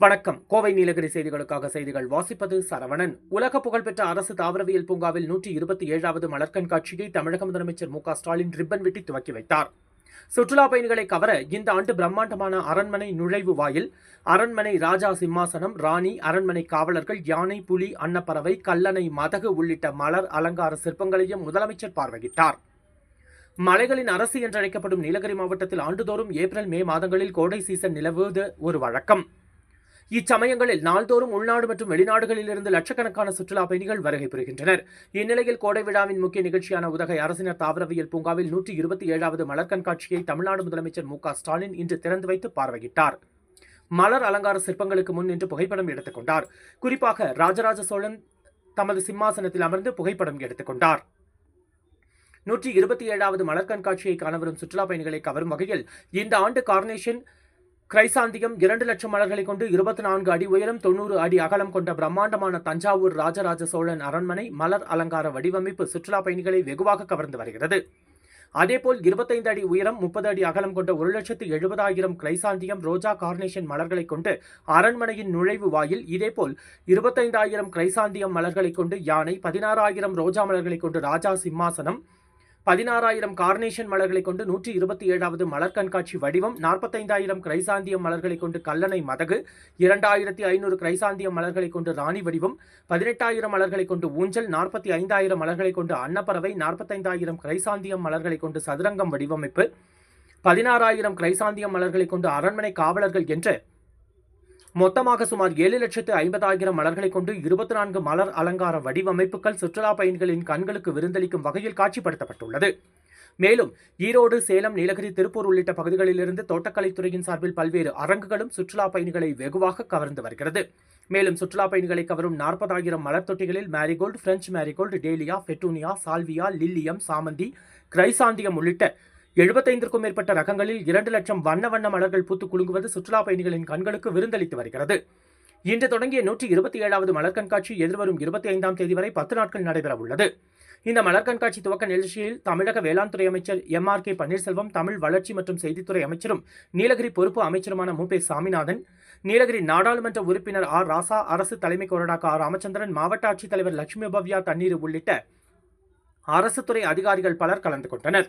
வணக்கம். கோவை நீலகிரி செய்திகளுக்காக செய்திகள் வாசிப்பது சரவணன். உலக புகழ்பெற்ற அரசு தாவரவியல் பூங்காவில் நூற்றி இருபத்தி ஏழாவது மலர் கண்காட்சியை தமிழக முதலமைச்சர் மு ஸ்டாலின் ரிப்பன் வெட்டி துவக்கி வைத்தார். சுற்றுலா பயணிகளை கவர இந்த ஆண்டு பிரம்மாண்டமான அரண்மனை நுழைவு வாயில் அரண்மனை ராஜா சிம்மாசனம் ராணி அரண்மனை காவலர்கள் யானை புலி அன்னப்பறவை கல்லணை மதகு உள்ளிட்ட மலர் அலங்கார சிற்பங்களையும் முதலமைச்சர் பார்வையிட்டார். மலைகளின் அரசு என்றழைக்கப்படும் நீலகிரி மாவட்டத்தில் ஆண்டுதோறும் ஏப்ரல் மே மாதங்களில் கோடை சீசன் நிலவுவது ஒரு வழக்கம். இச்சமயங்களில் நாள்தோறும் உள்நாடு மற்றும் வெளிநாடுகளிலிருந்து லட்சக்கணக்கான சுற்றுலா பயணிகள் வருகை புரிகின்றனர். இந்நிலையில் கோடை விழாவின் முக்கிய நிகழ்ச்சியான உதகை அரசினர் தாவரவியல் பூங்காவில் நூற்றி இருபத்தி ஏழாவது மலர் கண்காட்சியை தமிழ்நாடு முதலமைச்சர் மு ஸ்டாலின் இன்று திறந்து வைத்து பார்வையிட்டார். மலர் அலங்கார சிற்பங்களுக்கு முன் நின்று புகைப்படம் எடுத்துக் கொண்டார். குறிப்பாக ராஜராஜ சோழன் தமது சிம்மாசனத்தில் அமர்ந்து புகைப்படம் எடுத்துக் கொண்டார். நூற்றி இருபத்தி ஏழாவது மலர் கண்காட்சியை காணவரும் சுற்றுலா பயணிகளை கவரும் வகையில் இந்த ஆண்டு கார்னேஷன் கிரைசாந்தியம் இரண்டு லட்சம் மலர்களை கொண்டு இருபத்தி நான்கு அடி உயரம் தொண்ணூறு அடி அகலம் கொண்ட பிரம்மாண்டமான தஞ்சாவூர் ராஜராஜ சோழன் அரண்மனை மலர் அலங்கார வடிவமைப்பு சுற்றுலா பயணிகளை வெகுவாக கவர்ந்து வருகிறது. அதேபோல் இருபத்தைந்து அடி உயரம் முப்பது அடி அகலம் கொண்ட ஒரு லட்சத்து எழுபதாயிரம் கிரைசாந்தியம் ரோஜா கார்னேஷன் மலர்களை கொண்டு அரண்மனையின் நுழைவு வாயில் இதேபோல் இருபத்தைந்தாயிரம் கிரைசாந்தியம் மலர்களை கொண்டு யானை பதினாறாயிரம் ரோஜா மலர்களை கொண்டு ராஜா சிம்மாசனம் பதினாறாயிரம் கார்னேஷன் மலர்களை கொண்டு நூற்றி இருபத்தி ஏழாவது மலர் கண்காட்சி வடிவம் நாற்பத்தைந்தாயிரம் கிரைசாந்தியம் மலர்களை கொண்டு கல்லணை மதகு இரண்டாயிரத்தி ஐநூறு கிரைசாந்தியம் மலர்களை கொண்டு ராணி வடிவம் பதினெட்டாயிரம் மலர்களை கொண்டு ஊஞ்சல் நாற்பத்தி ஐந்தாயிரம் மலர்களை கொண்டு அன்னப்பறவை நாற்பத்தைந்தாயிரம் கிரைசாந்தியம் மலர்களை கொண்டு சதுரங்கம் வடிவமைப்பு பதினாறாயிரம் கிரைசாந்தியம் மலர்களை கொண்டு அரண்மனை காவலர்கள் என்று மொத்தமாக சுமார் ஏழு லட்சத்து ஐம்பதாயிரம் மலர்களை கொண்டு இருபத்தி நான்கு மலர் அலங்கார வடிவமைப்புகள் சுற்றுலா பயணிகளின் கண்களுக்கு விருந்தளிக்கும் வகையில் காட்சிப்படுத்தப்பட்டுள்ளது. மேலும் ஈரோடு சேலம் நீலகிரி திருப்பூர் உள்ளிட்ட பகுதிகளிலிருந்து தோட்டக்கலைத்துறையின் சார்பில் பல்வேறு அரங்குகளும் சுற்றுலா பயணிகளை வெகுவாக கவர்ந்து வருகிறது. மேலும் சுற்றுலா பயணிகளை கவரும் நாற்பதாயிரம் மலர் தொட்டிகளில் marigold French marigold dahlia petunia salvia lilium சாமந்தி கிரைசாந்தியம் உள்ளிட்ட எழுபத்தைந்திற்கும் மேற்பட்ட ரகங்களில் இரண்டு லட்சம் வண்ண வண்ண மலர்கள் பூத்து குலுங்குவது சுற்றுலா பயணிகளின் கண்களுக்கு விருந்தளித்து வருகிறது. இன்று தொடங்கிய நூற்றி இருபத்தி ஏழாவது மலர் கண்காட்சி எதிர்வரும் இருபத்தி ஐந்தாம் தேதி வரை பத்து நாட்கள் நடைபெற உள்ளது. இந்த மலர் கண்காட்சி துவக்க நிகழ்ச்சியில் தமிழக வேளாண் துறை அமைச்சர் M R K Panneerselvam Tamil வளர்ச்சி மற்றும் செய்தித்துறை அமைச்சரும் நீலகிரி பொறுப்பு அமைச்சருமான மு. பே. சாமிநாதன் நீலகிரி நாடாளுமன்ற உறுப்பினர் ஆர். ராசா அரசு தலைமை கொறடாக்க ஆர் ராமச்சந்திரன் மாவட்ட ஆட்சித்தலைவர் லட்சுமி பவ்யா தண்ணீர் உள்ளிட்ட அரசு துறை அதிகாரிகள் பலர் கலந்து கொண்டனர்.